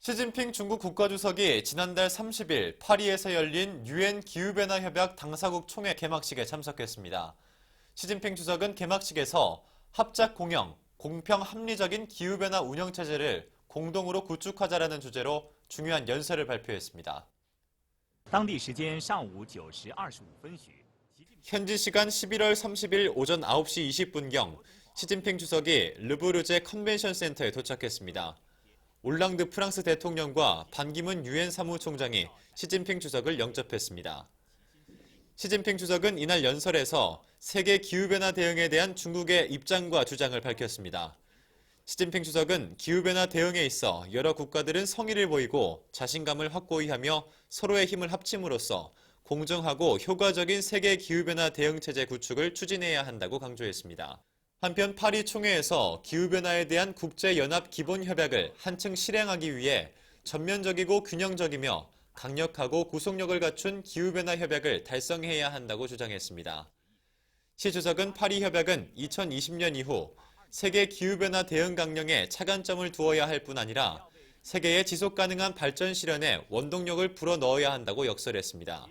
시진핑 중국 국가주석이 지난달 30일 파리에서 열린 유엔 기후변화 협약 당사국 총회 개막식에 참석했습니다. 시진핑 주석은 개막식에서 합작 공영, 공평 합리적인 기후변화 운영체제를 공동으로 구축하자라는 주제로 중요한 연설을 발표했습니다. 현지 시간 11월 30일 오전 9시 20분경 시진핑 주석이 르브르제 컨벤션 센터에 도착했습니다. 올랑드 프랑스 대통령과 반기문 유엔 사무총장이 시진핑 주석을 영접했습니다. 시진핑 주석은 이날 연설에서 세계 기후변화 대응에 대한 중국의 입장과 주장을 밝혔습니다. 시진핑 주석은 기후변화 대응에 있어 여러 국가들은 성의를 보이고 자신감을 확고히 하며 서로의 힘을 합침으로써 공정하고 효과적인 세계 기후변화 대응 체제 구축을 추진해야 한다고 강조했습니다. 한편 파리 총회에서 기후변화에 대한 국제연합 기본협약을 한층 실행하기 위해 전면적이고 균형적이며 강력하고 구속력을 갖춘 기후변화 협약을 달성해야 한다고 주장했습니다. 시 주석은 파리 협약은 2020년 이후 세계 기후변화 대응 강령에 차관점을 두어야 할 뿐 아니라 세계의 지속 가능한 발전 실현에 원동력을 불어 넣어야 한다고 역설했습니다.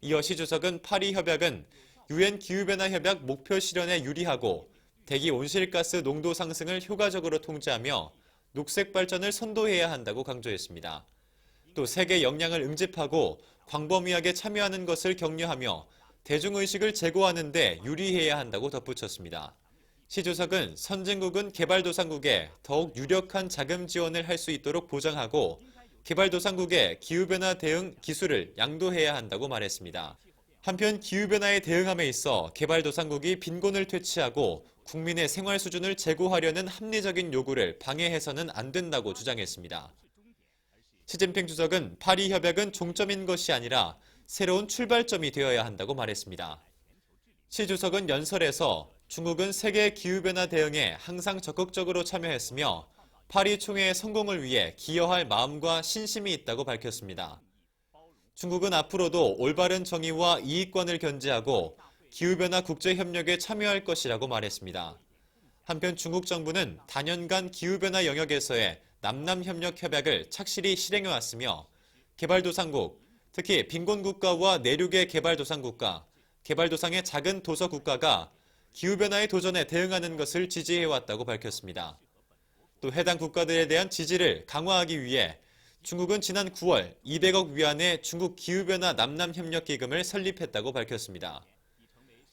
이어 시 주석은 파리 협약은 유엔 기후변화 협약 목표 실현에 유리하고 대기 온실가스 농도 상승을 효과적으로 통제하며 녹색 발전을 선도해야 한다고 강조했습니다. 또 세계 역량을 응집하고 광범위하게 참여하는 것을 격려하며 대중의식을 제고하는 데 유리해야 한다고 덧붙였습니다. 시 주석은 선진국은 개발도상국에 더욱 유력한 자금 지원을 할 수 있도록 보장하고 개발도상국의 기후변화 대응 기술을 양도해야 한다고 말했습니다. 한편 기후변화에 대응함에 있어 개발도상국이 빈곤을 퇴치하고 국민의 생활 수준을 제고하려는 합리적인 요구를 방해해서는 안 된다고 주장했습니다. 시진핑 주석은 파리 협약은 종점인 것이 아니라 새로운 출발점이 되어야 한다고 말했습니다. 시 주석은 연설에서 중국은 세계 기후변화 대응에 항상 적극적으로 참여했으며 파리 총회의 성공을 위해 기여할 마음과 신심이 있다고 밝혔습니다. 중국은 앞으로도 올바른 정의와 이익권을 견지하고 기후변화 국제협력에 참여할 것이라고 말했습니다. 한편 중국 정부는 단연간 기후변화 영역에서의 남남협력 협약을 착실히 실행해왔으며 개발도상국, 특히 빈곤국가와 내륙의 개발도상국가, 개발도상의 작은 도서국가가 기후변화의 도전에 대응하는 것을 지지해왔다고 밝혔습니다. 또 해당 국가들에 대한 지지를 강화하기 위해 중국은 지난 9월 200억 위안의 중국 기후변화 남남협력기금을 설립했다고 밝혔습니다.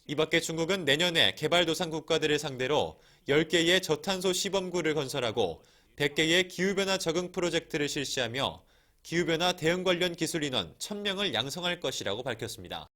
이 밖에 중국은 내년에 개발도상 국가들을 상대로 10개의 저탄소 시범구를 건설하고 100개의 기후변화 적응 프로젝트를 실시하며 기후변화 대응 관련 기술 인원 1000명을 양성할 것이라고 밝혔습니다.